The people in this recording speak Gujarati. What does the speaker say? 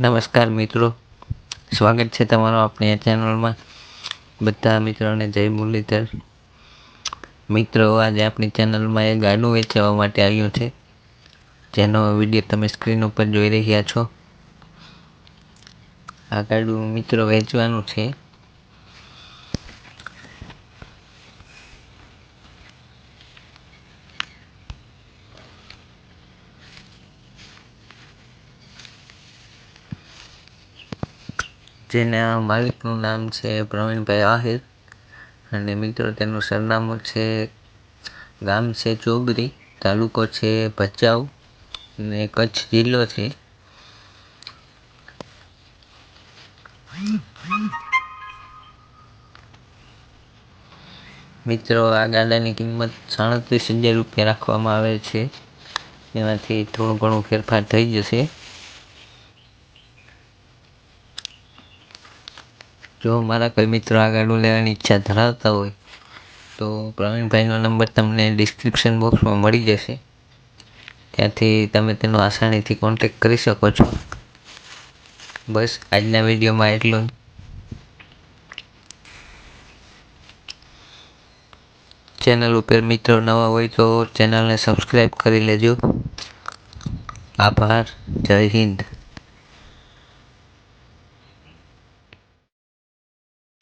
નમસ્કાર મિત્રો. સ્વાગત છે તમારો આપણી આ ચેનલમાં. બધા મિત્રોને જય મુરલીધર. મિત્રો, આજે આપણી ચેનલમાં એક ગાડું વેચવા માટે આવ્યું છે. જેનો વીડિયો તમે સ્ક્રીન ઉપર જોઈ રહ્યા છો. આ ગાડું મિત્રો વેચવાનું છે. જેના માલિકનું નામ છે પ્રવીણભાઈ આહિર. અને મિત્રો, તેનું સરનામું છે, ગામ છે ચોગરી તાલુકો છે ભચાઉ અને કચ્છ જિલ્લો છે. મિત્રો, આ ગાડાની કિંમત સાડત્રીસ હજાર રૂપિયા રાખવામાં આવે છે. એમાંથી થોડું ઘણું ફેરફાર થઈ જશે. જો મારા કોઈ મિત્રો આ ગાડું લેવાની ઈચ્છા ધરાવતા હોય, તો પ્રવીણભાઈનો નંબર તમને ડિસ્ક્રિપ્શન બોક્સમાં મળી જશે. ત્યાંથી તમે તેનો આસાનીથી કોન્ટેક કરી શકો છો. બસ, આજના વિડીયોમાં એટલું. ચેનલ ઉપર મિત્રો નવા હોય તો ચેનલને સબસ્ક્રાઈબ કરી લેજો. આભાર, જય હિન્દ.